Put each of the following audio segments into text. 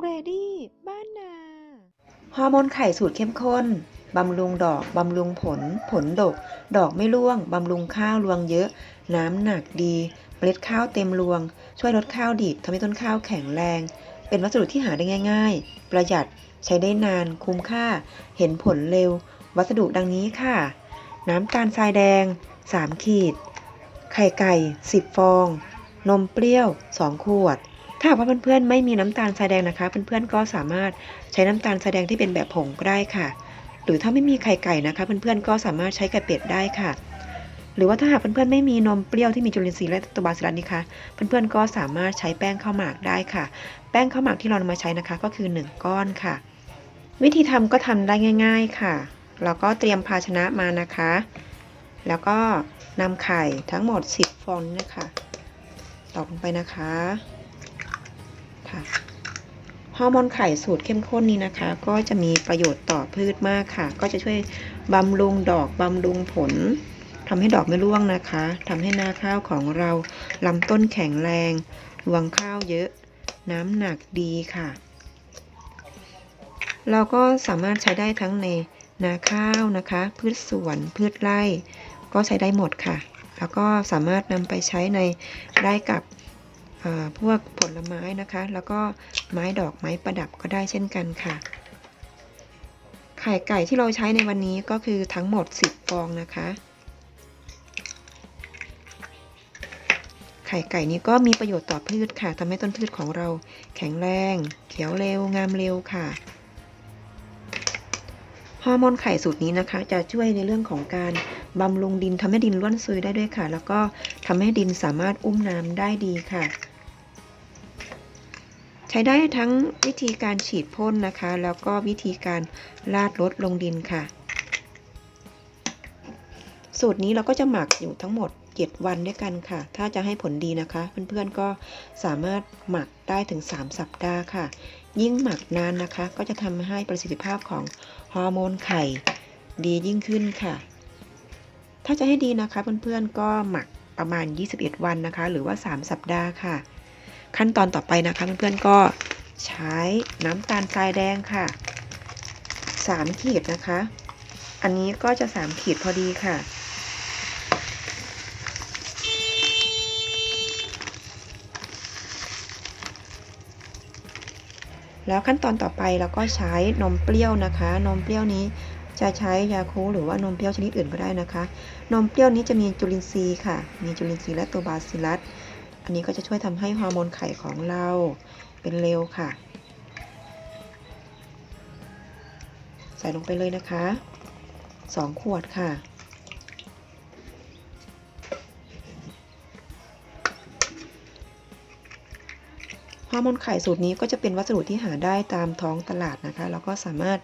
เรดี้บ้านนา ฮอร์โมนไข่สูตรเข้มข้น บำรุงดอก บำรุงผล ผลดก ดอกไม่ร่วง บำรุงข้าวรวงเยอะ น้ำหนักดี เมล็ดข้าวเต็มรวง ช่วยลดข้าวดีดทำให้ต้นข้าวแข็งแรง เป็นวัสดุที่หาได้ง่าย ๆ ประหยัด ใช้ได้นาน คุ้มค่า เห็นผลเร็ว วัสดุดังนี้ค่ะ น้ำตาลทรายแดง 3 ขีด ไข่ไก่ 10 ฟอง นมเปรี้ยว 2 ขวด ถ้าหากว่าเพื่อนๆไม่มีน้ำตาลทรายแดงนะคะ เพื่อนๆก็สามารถใช้น้ำตาลทรายแดงที่เป็นแบบผงก็ได้ค่ะ หรือถ้าไม่มีไข่ไก่นะคะ เพื่อนๆก็สามารถใช้ไก่เป็ดได้ค่ะ หรือว่าถ้าหากเพื่อนๆไม่มีนมเปรี้ยวที่มีจุลินทรีย์และตัวบาซิลัสนี่คะเพื่อนๆก็สามารถใช้แป้งข้าวหมากได้ค่ะ แป้งข้าวหมากที่เรานำมาใช้นะคะ ก็คือ 1 ก้อนค่ะ วิธีทำก็ทำได้ง่าย ๆค่ะเราก็เตรียมภาชนะมานะคะ แล้วก็นำไข่ทั้งหมด 10 ฟองนี่นะคะตอกลงไปนะคะ ค่ะฮอร์โมนไข่สูตรเข้มข้นนี้นะคะ ก็จะมีประโยชน์ต่อพืชมากค่ะ ก็จะช่วยบำรุงดอกบำรุงผลทำให้ดอกไม่ร่วงนะคะ ทำให้นาข้าวของเราลำต้นแข็งแรง รวงข้าวเยอะ น้ำหนักดีค่ะ เราก็สามารถใช้ได้ทั้งในนาข้าวนะคะ พืชสวน พืชไร่ ก็ใช้ได้หมดค่ะ แล้วก็สามารถนำไปใช้ในได้กับ พวกผลไม้นะคะ แล้วก็ไม้ดอกไม้ประดับก็ได้เช่นกันค่ะ ไข่ไก่ที่เราใช้ในวันนี้ก็คือทั้งหมด 10 ฟองนะคะ ไข่ไก่นี้ก็มีประโยชน์ต่อพืชค่ะทำให้ต้นพืชของเราแข็งแรง เขียวเร็วงามเร็วค่ะฮอร์โมนไข่สูตรนี้นะคะ จะช่วยในเรื่องของการบำรุงดินทำให้ดินร่วนซุยได้ด้วยค่ะ แล้วก็ทำให้ดินสามารถอุ้มน้ำได้ดีค่ะ ใช้ได้ทั้งวิธีการฉีดพ่นนะคะ แล้วก็วิธีการราดรดลงดินค่ะ สูตรนี้เราก็จะหมักอยู่ทั้งหมด 7 วันด้วยกันค่ะ ถ้าจะให้ผลดีนะคะ เพื่อนๆก็สามารถหมักได้ถึง 3 สัปดาห์ค่ะ ยิ่งหมักนานนะคะ ก็จะทำให้ประสิทธิภาพของฮอร์โมนไข่ดียิ่งขึ้นค่ะ ถ้าจะให้ดีนะคะเพื่อนๆก็หมักประมาณ 21 วันนะคะ หรือว่า 3 สัปดาห์ค่ะ ขั้นตอนต่อไปนะคะเพื่อนๆก็ใช้น้ำตาลทรายแดงค่ะ3ขีดนะคะ อันนี้ก็จะ3ขีดพอดีค่ะ แล้วขั้นตอนต่อไปเราก็ใช้นมเปรี้ยวนะคะ นมเปรี้ยวนี้จะใช้ยาคูหรือว่านมเปรี้ยวชนิดอื่นก็ได้นะคะ นมเปรี้ยวนี้จะมีจุลินทรีย์ค่ะ มีจุลินทรีย์และตัวบาซิลัส อันนี้ก็จะช่วยทำให้ฮอร์โมนไข่ของเราเป็นเร็วค่ะ ใส่ลงไปเลยนะคะ 2 ขวดค่ะ ฮอร์โมนไข่สูตรนี้ก็จะเป็นวัสดุที่หาได้ตามท้องตลาดนะคะ แล้วก็สามารถ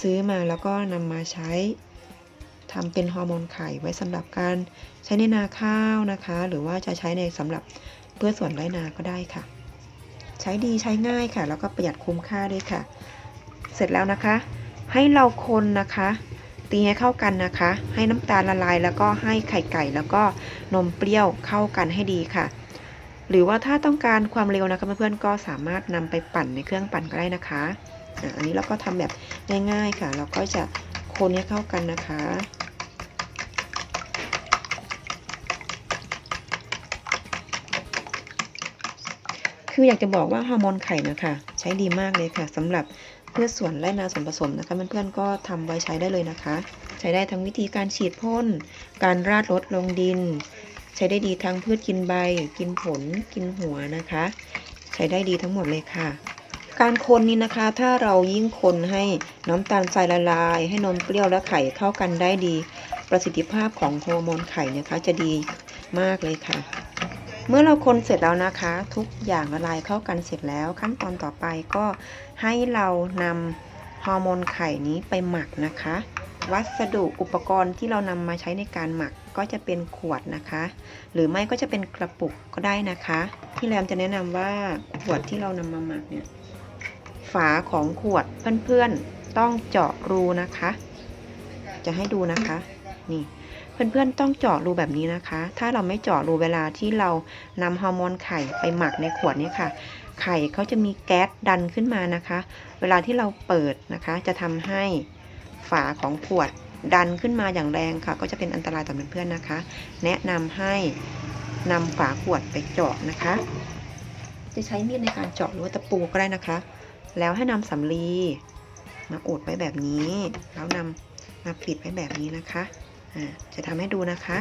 ซื้อมาแล้วก็นำมาใช้ ทำเป็นฮอร์โมนไข่ไว้สำหรับการใช้ในนาข้าวนะคะ หรือว่าจะใช้ในสำหรับเพื่อส่วนไร่นาก็ได้ค่ะ ใช้ดีใช้ง่ายค่ะ แล้วก็ประหยัดคุ้มค่าด้วยค่ะ เสร็จแล้วนะคะ ให้เราคนนะคะ ตีให้เข้ากันนะคะ ให้น้ำตาลละลาย แล้วก็ให้ไข่ไก่ แล้วก็นมเปรี้ยวเข้ากันให้ดีค่ะ หรือว่าถ้าต้องการความเร็วนะคะเพื่อนๆก็สามารถนำไปปั่นในเครื่องปั่นก็ได้นะคะอะอันนี้เราก็ทำแบบง่ายๆค่ะ เราก็จะคนให้เข้ากันนะคะ คืออยากจะบอกว่าฮอร์โมนไข่นะคะใช้ดีมากเลยค่ะสำหรับเพื่อส่วนไร่นาส่วนผสมนะคะเพื่อนๆก็ทำไว้ใช้ได้เลยนะคะ ใช้ได้ทั้งวิธีการฉีดพ่น การราดรดลงดิน ใช้ได้ดีทั้งพืชกินใบ กินผล กินหัวนะคะ ใช้ได้ดีทั้งหมดเลยค่ะ การคนนี้นะคะ ถ้าเรายิ่งคนให้น้ำตาลทรายละลาย ให้นมเปรี้ยวและไข่เข้ากันได้ดี ประสิทธิภาพของฮอร์โมนไข่นะคะจะดีมากเลยค่ะ เมื่อเราคนเสร็จแล้วนะคะ ทุกอย่างละลายเข้ากันเสร็จแล้ว ขั้นตอนต่อไปก็ให้เรานำฮอร์โมนไข่นี้ไปหมักนะคะ วัสดุอุปกรณ์ที่เรานำมาใช้ในการหมักก็จะเป็นขวดนะคะ หรือไม่ก็จะเป็นกระปุกก็ได้นะคะ ที่แรมจะแนะนำว่าขวดที่เรานำมาหมักเนี่ยฝาของขวดเพื่อนๆต้องเจาะรูนะคะ จะให้ดูนะคะ นี่เพื่อนๆต้องเจาะรูแบบนี้นะคะ ถ้าเราไม่เจาะรูเวลาที่เรานำฮอร์โมนไข่ไปหมักในขวดนี้ค่ะ ไข่เขาจะมีแก๊สดันขึ้นมานะคะ เวลาที่เราเปิดนะคะ จะทำให้ฝาของขวดดันขึ้นมาอย่างแรงค่ะ ก็จะเป็นอันตรายต่อเพื่อนๆนะคะ แนะนำให้นำฝาขวดไปเจาะนะคะ จะใช้มีดในการเจาะหรือว่าตะปูก็ได้นะคะ แล้วให้นำสำลีมาอุดไว้แบบนี้ แล้วนำมาปิดไว้แบบนี้นะคะ จะทำให้ดูนะคะ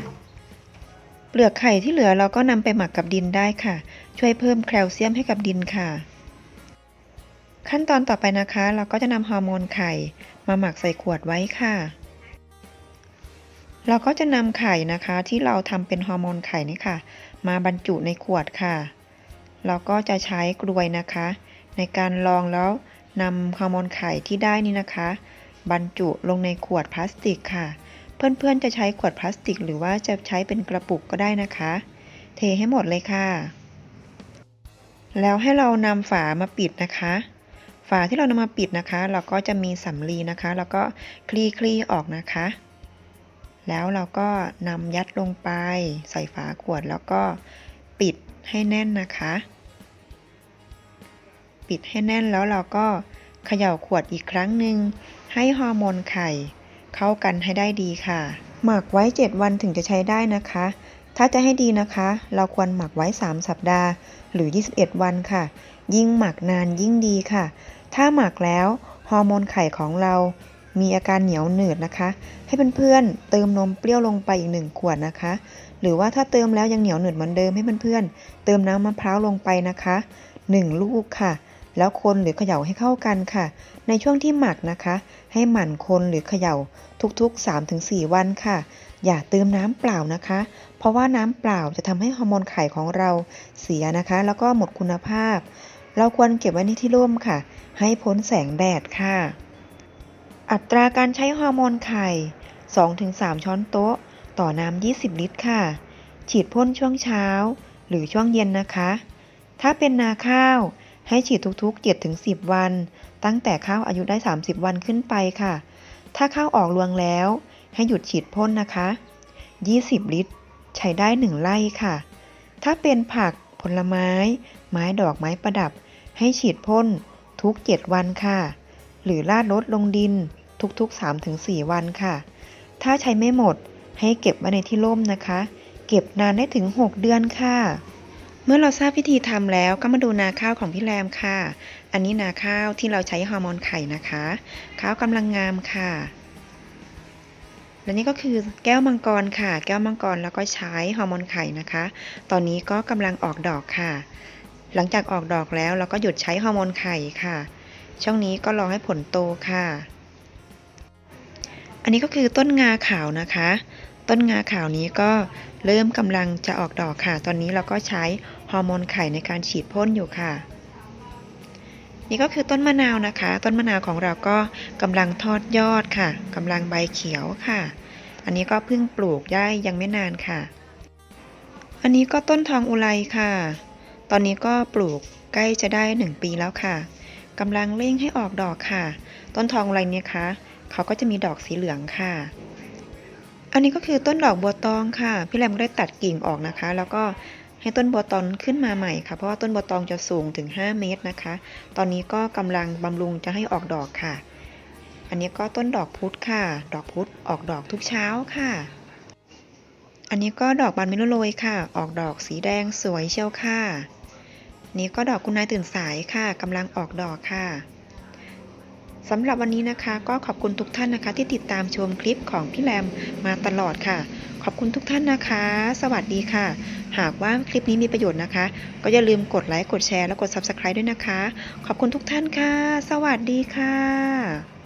เปลือกไข่ที่เหลือเราก็นำไปหมักกับดินได้ค่ะ ช่วยเพิ่มแคลเซียมให้กับดินค่ะ ขั้นตอนต่อไปนะคะ เราก็จะนำฮอร์โมนไข่ มาหมักใส่ขวดไว้ค่ะ เราก็จะนำไข่นะคะที่เราทำเป็นฮอร์โมนไข่นี่ค่ะ มาบรรจุในขวดค่ะ เราก็จะใช้กลวยนะคะ ในการลองแล้วนำฮอร์โมนไข่ที่ได้นี่นะคะ บรรจุลงในขวดพลาสติกค่ะ เพื่อนๆจะใช้ขวดพลาสติก หรือว่าจะใช้เป็นกระปุกก็ได้นะคะ เทให้หมดเลยค่ะ แล้วให้เรานำฝามาปิดนะคะ ฝาที่เรานำมาปิดนะคะ เราก็จะมีสำลีนะคะ แล้วก็คลี่คลี่ออกนะคะ แล้วเราก็นำยัดลงไป ใส่ฝาขวดแล้วก็ปิดให้แน่นนะคะ ปิดให้แน่นแล้วเราก็เขย่าขวดอีกครั้งหนึ่งให้ฮอร์โมนไข่ เข้ากันให้ได้ดีค่ะ หมักไว้ 7 วันถึงจะใช้ได้นะคะ ถ้าจะให้ดีนะคะ เราควรหมักไว้ 3 สัปดาห์ หรือ 21 วันค่ะ ยิ่งหมักนานยิ่งดีค่ะ ถ้าหมักแล้วฮอร์โมนไข่ของเรามีอาการเหนียวหนืดนะคะ ให้เพื่อนๆเติมนมเปรี้ยวลงไปอีกหนึ่งขวดนะคะ หรือว่าถ้าเติมแล้วยังเหนียวหนืดเหมือนเดิมให้เพื่อนๆเติมน้ำมะพร้าวลงไปนะคะ 1 ลูกค่ะ แล้วคนหรือเขย่าให้เข้ากันค่ะ ในช่วงที่หมักนะคะ ให้หมั่นคนหรือเขย่าทุกๆ 3-4 วันค่ะ อย่าเติมน้ำเปล่านะคะ เพราะว่าน้ำเปล่าจะทำให้ฮอร์โมนไข่ของเราเสียนะคะ แล้วก็หมดคุณภาพ เราควรเก็บไว้ในที่ร่มค่ะ ให้พ้นแสงแดดค่ะ อัตราการใช้ฮอร์โมนไข่ 2-3 ช้อนโต๊ะ ต่อน้ำ20 ลิตรค่ะ ฉีดพ่นช่วงเช้า หรือช่วงเย็นนะคะ ถ้าเป็นนาข้าว ให้ฉีดทุกๆ7-10 วัน ตั้งแต่ข้าวอายุได้ 30 วันขึ้นไปค่ะ ถ้าข้าวออกรวงแล้ว ให้หยุดฉีดพ่นนะคะ 20 ลิตร ใช้ได้ 1 ไร่ค่ะ ถ้าเป็นผักผลไม้ ไม้ดอกไม้ประดับ ให้ฉีดพ่นทุก 7 วันค่ะ หรือราดรดลงดินทุกๆ 3-4 วันค่ะ ถ้าใช้ไม่หมดให้เก็บไว้ในที่ร่มนะคะ เก็บนานได้ถึง 6 เดือนค่ะ มื่อเราทราบวิธีทำแล้วก็มาดูนาข้าวของพี่แรมค่ะ อันนี้นาข้าวที่เราใช้ฮอร์โมนไข่นะคะ ข้าวกำลังงามค่ะ และนี่ก็คือแก้วมังกรค่ะ แก้วมังกรแล้วก็ใช้ฮอร์โมนไข่นะคะ ตอนนี้ก็กำลังออกดอกค่ะ หลังจากออกดอกแล้วเราก็หยุดใช้ฮอร์โมนไข่ค่ะ ช่วงนี้ก็รอให้ผลโตค่ะ อันนี้ก็คือต้นงาขาวนะคะต้นงาขาวนี้ก็เริ่มกำลังจะออกดอกค่ะ ตอนนี้เราก็ใช้ ฮอร์โมนไข่ในการฉีดพ่นอยู่ค่ะ นี่ก็คือต้นมะนาวนะคะ ต้นมะนาวของเราก็กำลังทอดยอดค่ะกำลังใบเขียวค่ะ อันนี้ก็เพิ่งปลูกได้ยังไม่นานค่ะ อันนี้ก็ต้นทองอุไรค่ะ ตอนนี้ก็ปลูกใกล้จะได้ 1 ปีแล้วค่ะกำลังเร่งให้ออกดอกค่ะ ต้นทองอุไรเนี่ยคะเขาก็จะมีดอกสีเหลืองค่ะอันนี้ก็คือต้นดอกบัวตองค่ะ พี่แรมก็ได้ตัดกิ่งออกนะคะ แล้วก็ ให้ต้นบัวตองขึ้นมาใหม่ค่ะ เพราะว่าต้นบัวตองจะสูงถึง 5 เมตรนะคะ ตอนนี้ก็กำลังบำรุงจะให้ออกดอกค่ะ อันนี้ก็ต้นดอกพุธค่ะ ดอกพุธออกดอกทุกเช้าค่ะ อันนี้ก็ดอกบานมิโลโรยค่ะ ออกดอกสีแดงสวยเชียวค่ะ นี่ก็ดอกคุณนายตื่นสายค่ะกำลังออกดอกค่ะ สำหรับวันนี้นะคะ ก็ขอบคุณทุกท่านนะคะ ที่ติดตามชมคลิปของพี่แรมมาตลอดค่ะ ขอบคุณทุกท่านนะคะ สวัสดีค่ะ หากว่าคลิปนี้มีประโยชน์นะคะ ก็อย่าลืมกดไลค์กดแชร์และกด Subscribe ด้วยนะคะ ขอบคุณทุกท่านค่ะ สวัสดีค่ะ